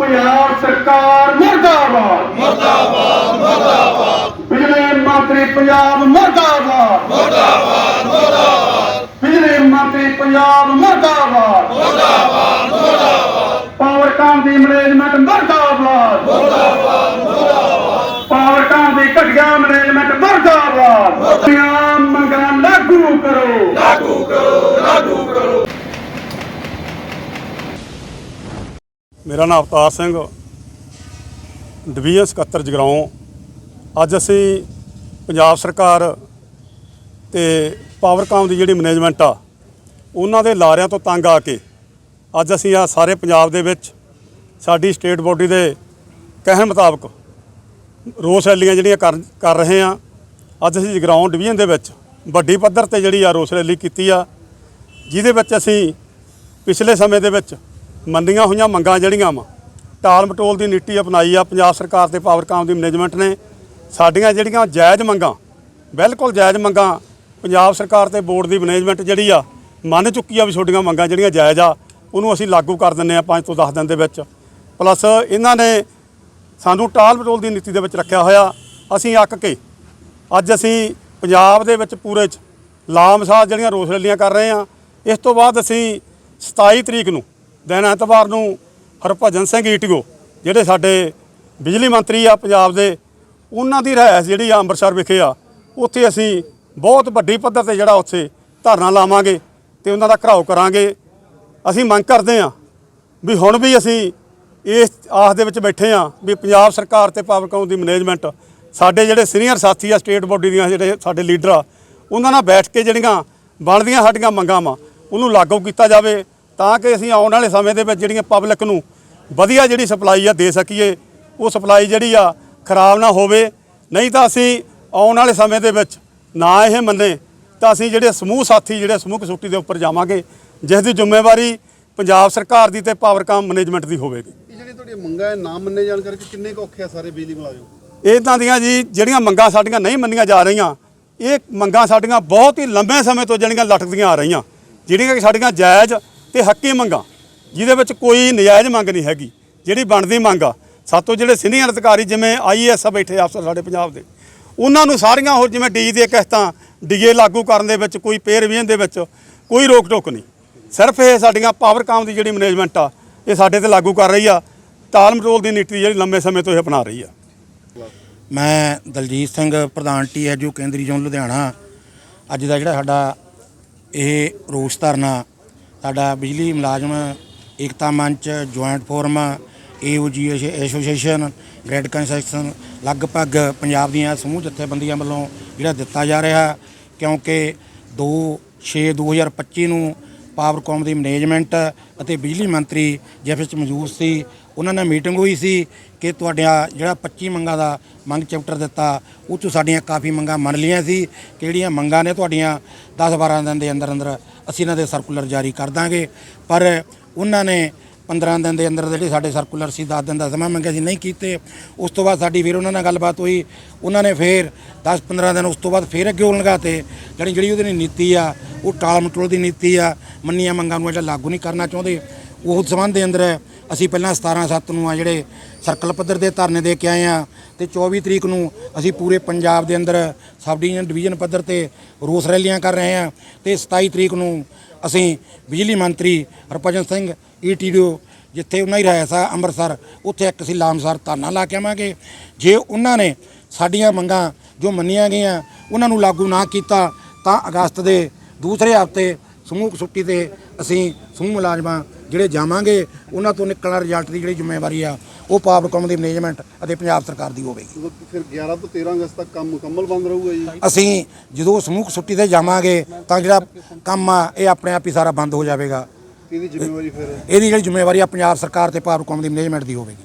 ਪੰਜਾਬ ਸਰਕਾਰ ਮੁਰਦਾਬਾਦ। ਮੁਰਦਾਬਾਦ ਮੁਰਦਾਬਾਦ। ਬਿਜਲੀ ਮੰਤਰੀ ਪੰਜਾਬ ਮੁਰਦਾਬਾਦ। ਮੁਰਦਾਬਾਦ ਮੁਰਦਾਬਾਦ। ਬਿਜਲੀ ਮੰਤਰੀ ਪੰਜਾਬ ਮੁਰਦਾਬਾਦ। ਮੁਰਦਾਬਾਦ ਮੁਰਦਾਬਾਦ। ਪਾਵਰਕਾਮ ਦੀ ਮੈਨੇਜਮੈਂਟ ਮੁਰਦਾਬਾਦ। ਮੇਰਾ ਨਾਮ ਅਵਤਾਰ ਸਿੰਘ, ਡਿਵੀਜ਼ਨ ਸਕੱਤਰ ਜਗਰਾਉਂ। ਅੱਜ ਅਸੀਂ ਪੰਜਾਬ ਸਰਕਾਰ ਤੇ ਪਾਵਰਕਾਮ ਦੀ ਜਿਹੜੀ ਮੈਨੇਜਮੈਂਟ ਆ, ਉਹਨਾਂ ਦੇ ਲਾਰਿਆਂ ਤੋਂ ਤੰਗ ਆ ਕੇ ਅੱਜ ਅਸੀਂ ਆ ਸਾਰੇ ਪੰਜਾਬ ਦੇ ਵਿੱਚ ਸਾਡੀ ਸਟੇਟ ਬੋਡੀ ਦੇ ਕਹਿਣ ਮੁਤਾਬਕ ਰੋਸ ਰੈਲੀਆਂ ਜਿਹੜੀਆਂ ਕਰ ਕਰ ਰਹੇ ਆ ਅੱਜ ਅਸੀਂ ਜਗਰਾਉਂ ਡਿਵੀਜ਼ਨ ਦੇ ਵਿੱਚ ਵੱਡੀ ਪੱਧਰ ਤੇ ਜਿਹੜੀ ਆ ਰੋਸ ਰੈਲੀ ਕੀਤੀ ਆ, ਜਿਹਦੇ ਵਿੱਚ ਅਸੀਂ ਪਿਛਲੇ ਸਮੇਂ ਦੇ ਵਿੱਚ ਮੰਨੀਆਂ ਹੋਈਆਂ ਮੰਗਾਂ ਜਿਹੜੀਆਂ ਵਾ ਟਾਲ ਮਟੋਲ ਦੀ ਨੀਤੀ ਅਪਣਾਈ ਆ, ਪੰਜਾਬ ਸਰਕਾਰ ਤੇ ਪਾਵਰਕਾਮ ਦੀ ਮੈਨੇਜਮੈਂਟ ਨੇ, ਸਾਡੀਆਂ ਜਿਹੜੀਆਂ ਜਾਇਜ਼ ਮੰਗਾਂ, ਬਿਲਕੁਲ ਜਾਇਜ਼ ਮੰਗਾਂ, ਪੰਜਾਬ ਸਰਕਾਰ ਤੇ ਬੋਰਡ ਦੀ ਮੈਨੇਜਮੈਂਟ ਜਿਹੜੀ ਆ, ਮੰਨ ਚੁੱਕੀ ਆ ਵੀ ਤੁਹਾਡੀਆਂ ਮੰਗਾਂ ਜਿਹੜੀਆਂ ਜਾਇਜ਼ ਆ, ਉਹਨੂੰ ਅਸੀਂ ਲਾਗੂ ਕਰ ਦਿੰਨੇ ਆ 5 ਤੋਂ 10 ਦਿਨ ਦੇ ਵਿੱਚ। ਪਲੱਸ ਇਹਨਾਂ ਨੇ ਸਾਨੂੰ ਟਾਲ ਮਟੋਲ ਦੀ ਨੀਤੀ ਦੇ ਵਿੱਚ ਰੱਖਿਆ ਹੋਇਆ, ਅਸੀਂ ਅੱਕ ਕੇ, ਅੱਜ ਅਸੀਂ ਪੰਜਾਬ ਦੇ ਵਿੱਚ ਪੂਰੇ ਚ ਲਾਮਸਾਰ ਜਿਹੜੀਆਂ ਰੋਸ ਰੈਲੀਆਂ ਕਰ ਰਹੇ ਹਾਂ ਇਸ ਤੋਂ ਬਾਅਦ ਅਸੀਂ 27 ਤਰੀਕ ਨੂੰ ਦਿਨ ਐਤਵਾਰ ਨੂੰ ਹਰਭਜਨ ਸਿੰਘ ਈਟੀਓ, ਜਿਹੜੇ ਸਾਡੇ ਬਿਜਲੀ ਮੰਤਰੀ ਆ ਪੰਜਾਬ ਦੇ, ਉਹਨਾਂ ਦੀ ਰਿਹਾਇਸ਼ ਜਿਹੜੀ ਆ ਅੰਮ੍ਰਿਤਸਰ ਵਿਖੇ ਆ, ਉੱਥੇ ਅਸੀਂ ਬਹੁਤ ਵੱਡੀ ਪੱਧਰ ਤੇ ਜਿਹੜਾ ਉੱਥੇ ਧਰਨਾ ਲਾਵਾਂਗੇ ਤੇ ਉਹਨਾਂ ਦਾ ਘਰਾਓ ਕਰਾਂਗੇ। ਅਸੀਂ ਮੰਗ ਕਰਦੇ ਹਾਂ ਵੀ ਹੁਣ ਵੀ ਅਸੀਂ ਇਸ ਆਸ ਦੇ ਵਿੱਚ ਬੈਠੇ ਆ ਵੀ ਪੰਜਾਬ ਸਰਕਾਰ ਤੇ ਪਾਵਰਕਾਮ ਦੀ ਮੈਨੇਜਮੈਂਟ, ਸਾਡੇ ਜਿਹੜੇ ਸੀਨੀਅਰ ਸਾਥੀ ਆ ਸਟੇਟ ਬੋਡੀ ਦੀਆਂ ਜਿਹੜੇ ਸਾਡੇ ਲੀਡਰ ਆ, ਉਹਨਾਂ ਨਾਲ ਬੈਠ ਕੇ ਜਿਹੜੀਆਂ ਬਣਦੀਆਂ ਸਾਡੀਆਂ ਮੰਗਾਂ ਵਾ, ਉਹਨੂੰ ਲਾਗੂ ਕੀਤਾ ਜਾਵੇ। ਤਾਂ ਕਿ ਅਸੀਂ ਆਉਣ ਵਾਲੇ ਸਮੇਂ ਦੇ ਵਿੱਚ ਜਿਹੜੀਆਂ ਪਬਲਿਕ ਨੂੰ ਵਧੀਆ ਜਿਹੜੀ ਸਪਲਾਈ ਆ ਦੇ ਸਕੀਏ ਉਹ ਸਪਲਾਈ ਜਿਹੜੀ ਆ ਖਰਾਬ ਨਾ ਹੋਵੇ। ਨਹੀਂ ਤਾਂ ਅਸੀਂ ਆਉਣ ਵਾਲੇ ਸਮੇਂ ਦੇ ਵਿੱਚ ਨਾ ਇਹ ਮੰਨੇ ਤਾਂ ਅਸੀਂ ਜਿਹੜੇ ਸਮੂਹ ਸਾਥੀ ਜਿਹੜੇ ਸਮੂਹ ਕਸੂਟੀ ਦੇ ਉੱਪਰ ਜਾਵਾਂਗੇ ਜਿਸ ਦੀ ਜ਼ਿੰਮੇਵਾਰੀ ਪੰਜਾਬ ਸਰਕਾਰ ਦੀ ਤੇ ਪਾਵਰਕਾਮ ਮੈਨੇਜਮੈਂਟ ਦੀ ਹੋਵੇਗੀ। ਇਹ ਜਿਹੜੀ ਤੁਹਾਡੀ ਮੰਗਾਂ ਹੈ ਨਾ ਮੰਨੇ ਜਾਣ ਕਰਕੇ ਕਿੰਨੇ ਕੁ ਔਖੇ ਆ ਸਾਰੇ ਬਿਜਲੀ ਮੁਲਾਜ਼ਮ? ਇਦਾਂ ਦੀਆਂ ਜੀ ਜਿਹੜੀਆਂ ਮੰਗਾਂ ਸਾਡੀਆਂ ਨਹੀਂ ਮੰਨੀਆਂ ਜਾ ਰਹੀਆਂ ਇਹ ਮੰਗਾਂ ਸਾਡੀਆਂ ਬਹੁਤ ਹੀ ਲੰਬੇ ਸਮੇਂ ਤੋਂ ਜਿਹੜੀਆਂ ਲਟਕਦੀਆਂ ਆ ਰਹੀਆਂ ਜਿਹੜੀਆਂ ਕਿ ਸਾਡੀਆਂ ਜਾਇਜ਼ ਤੇ ਹੱਕੀ ਮੰਗਾਂ, ਜਿਹਦੇ ਵਿੱਚ ਕੋਈ ਨਜਾਇਜ਼ ਮੰਗ ਨਹੀਂ ਹੈਗੀ। ਜਿਹੜੀ ਬਣਦੀ ਮੰਗ ਆ ਸਾਤੋਂ ਜਿਹੜੇ ਸੀਨੀਅਰ ਅਧਿਕਾਰੀ ਜਿਵੇਂ ਆਈਏਐਸ ਬੈਠੇ ਅਫਸਰ ਸਾਡੇ ਪੰਜਾਬ ਦੇ, ਉਹਨਾਂ ਨੂੰ ਸਾਰੀਆਂ ਹੋਰ ਜਿਵੇਂ ਡੀ ਦੇ ਕਿਸ਼ਤਾਂ ਡੀਏ ਲਾਗੂ ਕਰਨ ਦੇ ਵਿੱਚ, ਕੋਈ ਪੇ ਰਿਵੀਜ਼ਨ ਦੇ ਵਿੱਚ, ਕੋਈ ਰੋਕ ਟੋਕ ਨਹੀਂ। ਸਿਰਫ ਇਹ ਸਾਡੀਆਂ ਪਾਵਰਕਾਮ ਦੀ ਜਿਹੜੀ ਮੈਨੇਜਮੈਂਟ ਆ, ਇਹ ਸਾਡੇ ਤੇ ਲਾਗੂ ਕਰ ਰਹੀ ਆ, ਤਾਲ ਮਟੋਲ ਦੀ ਨੀਤੀ ਜਿਹੜੀ ਲੰਬੇ ਸਮੇਂ ਤੋਂ ਇਹ ਅਪਣਾ ਰਹੀ ਆ। ਮੈਂ ਦਲਜੀਤ ਸਿੰਘ, ਪ੍ਰਧਾਨ ਟੀ ਐਜੂ ਕੇਂਦਰੀ ਜ਼ੋਨ ਲੁਧਿਆਣਾ। ਅੱਜ ਦਾ ਜਿਹੜਾ ਸਾਡਾ ਇਹ ਰੋਸ ਧਰਨਾ ਸਾਡਾ ਬਿਜਲੀ ਮੁਲਾਜ਼ਮ, ਏਕਤਾ ਮੰਚ, joint forum AUG association grade construction ਲਗਭਗ ਪੰਜਾਬ ਦੀਆਂ ਸਮੂਹ ਜਥੇਬੰਦੀਆਂ ਵੱਲੋਂ ਜਿਹੜਾ ਦਿੱਤਾ ਜਾ ਰਿਹਾ, ਕਿਉਂਕਿ 2 6 2025 ਨੂੰ ਪਾਵਰਕੌਮ ਦੀ ਮੈਨੇਜਮੈਂਟ ਅਤੇ ਬਿਜਲੀ ਮੰਤਰੀ ਜਿਸ ਵਿੱਚ ਮੌਜੂਦ ਸੀ, ਉਹਨਾਂ ਨਾਲ ਮੀਟਿੰਗ ਹੋਈ ਸੀ ਕਿ ਤੁਹਾਡਾ ਜਿਹੜਾ 25 ਮੰਗਾਂ ਦਾ ਮੰਗ ਚੈਪਟਰ ਦਿੱਤਾ, ਉਹ 'ਚੋਂ ਸਾਡੀਆਂ ਕਾਫੀ ਮੰਗਾਂ ਮੰਨ ਲਈਆਂ ਸੀ, ਕਿਹੜੀਆਂ ਮੰਗਾਂ ਨੇ ਤੁਹਾਡੀਆਂ 10-12 ਦਿਨ ਦੇ ਅੰਦਰ ਅੰਦਰ ਅਸੀਂ ਇਹਨਾਂ ਦੇ ਸਰਕੂਲਰ ਜਾਰੀ ਕਰ ਦਾਂਗੇ। ਪਰ ਉਹਨਾਂ ਨੇ 15 ਦਿਨ ਦੇ ਅੰਦਰ ਜਿਹੜੇ ਸਾਡੇ ਸਰਕੂਲਰ ਸੀ 10 ਦਿਨ ਦਾ ਸਮਾਂ ਮੰਗਿਆ ਸੀ, ਨਹੀਂ ਕੀਤੇ। ਉਸ ਤੋਂ ਬਾਅਦ ਸਾਡੀ ਫਿਰ ਉਹਨਾਂ ਨਾਲ ਗੱਲਬਾਤ ਹੋਈ। ਉਹਨਾਂ ਨੇ ਫਿਰ 10-15 ਦਿਨ ਉਸ ਤੋਂ ਬਾਅਦ ਫਿਰ ਅੱਗੇ ਉਹ ਲਗਾਤੇ ਜਿਹੜੀ ਜਿਹੜੀ ਉਹਦੀ ਨੀਤੀ ਆ, ਉਹ ਟਾਲ ਮਟੋਲ ਦੀ ਨੀਤੀ ਆ, ਮੰਨੀਆਂ ਮੰਗਾਂ ਨੂੰ ਜਿਹੜਾ ਲਾਗੂ ਨਹੀਂ ਕਰਨਾ ਚਾਹੁੰਦੇ। ਉਹ ਸੰਬੰਧ ਦੇ ਅੰਦਰ ਅਸੀਂ ਪਹਿਲਾਂ 17 7 ਨੂੰ ਆ ਜਿਹੜੇ ਸਰਕਲ ਪੱਧਰ ਦੇ ਧਰਨੇ ਦੇ ਕੇ ਆਏ ਆ ਤੇ 24 ਤਰੀਕ ਨੂੰ ਅਸੀਂ ਪੂਰੇ ਪੰਜਾਬ ਦੇ ਅੰਦਰ ਸਬ ਡਿਵੀਜ਼ਨ ਡਿਵੀਜ਼ਨ ਪੱਧਰ ਤੇ ਰੋਸ ਰੈਲੀਆਂ ਕਰ ਰਹੇ ਆ ਤੇ 27 ਤਰੀਕ ਨੂੰ ਅਸੀਂ ਬਿਜਲੀ ਮੰਤਰੀ ਹਰਭਜਨ ਸਿੰਘ ਈਟੀਡੀਓ ਜਿੱਥੇ ਉਹਨਾਂ ਹੀ ਰਹਿਆ ਸਾ ਅੰਮ੍ਰਿਤਸਰ, ਉੱਥੇ ਇੱਕ ਅਸੀਂ ਲਾਮਸਰ ਧਰਨਾ ਲਾ ਕੇ ਆਵਾਂਗੇ। ਜੇ ਉਹਨਾਂ ਨੇ ਸਾਡੀਆਂ ਮੰਗਾਂ ਜੋ ਮੰਨੀਆਂ ਗਈਆਂ, ਉਹਨਾਂ ਨੂੰ ਲਾਗੂ ਨਾ ਕੀਤਾ, ਤਾਂ ਅਗਸਤ ਦੇ ਦੂਸਰੇ ਹਫ਼ਤੇ ਸਮੂਹ ਛੁੱਟੀ ਤੇ ਅਸੀਂ ਸਮੂਹ ਮੁਲਾਜ਼ਮਾਂ ਜਿਹੜੇ ਜਾਵਾਂਗੇ ਉਹਨਾਂ ਤੋਂ ਨਿਕਲਣਾ ਰਿਜ਼ਲਟ ਦੀ ਜਿਹੜੀ ਜ਼ਿੰਮੇਵਾਰੀ ਆ ਉਹ ਪਾਵਰਕਾਮ ਦੀ ਮੈਨੇਜਮੈਂਟ ਅਤੇ ਪੰਜਾਬ ਸਰਕਾਰ ਦੀ ਹੋਵੇਗੀ। ਫਿਰ 11 ਤੋਂ 13 ਅਗਸਤ ਤੱਕ ਕੰਮ ਮੁਕੰਮਲ ਬੰਦ ਰਹੂਗਾ ਜੀ? ਅਸੀਂ ਜਦੋਂ ਸਮੂਹ ਛੁੱਟੀ ਤੇ ਜਾਵਾਂਗੇ ਤਾਂ ਜਿਹੜਾ ਕੰਮ ਆ ਇਹ ਆਪਣੇ ਆਪ ਹੀ ਸਾਰਾ ਬੰਦ ਹੋ ਜਾਵੇਗਾ। ਇਹਦੀ ਜ਼ਿੰਮੇਵਾਰੀ ਫਿਰ? ਇਹਦੀ ਜਿਹੜੀ ਜ਼ਿੰਮੇਵਾਰੀ ਆ ਪੰਜਾਬ ਸਰਕਾਰ ਤੇ ਪਾਵਰਕਾਮ ਦੀ ਮੈਨੇਜਮੈਂਟ ਦੀ ਹੋਵੇਗੀ।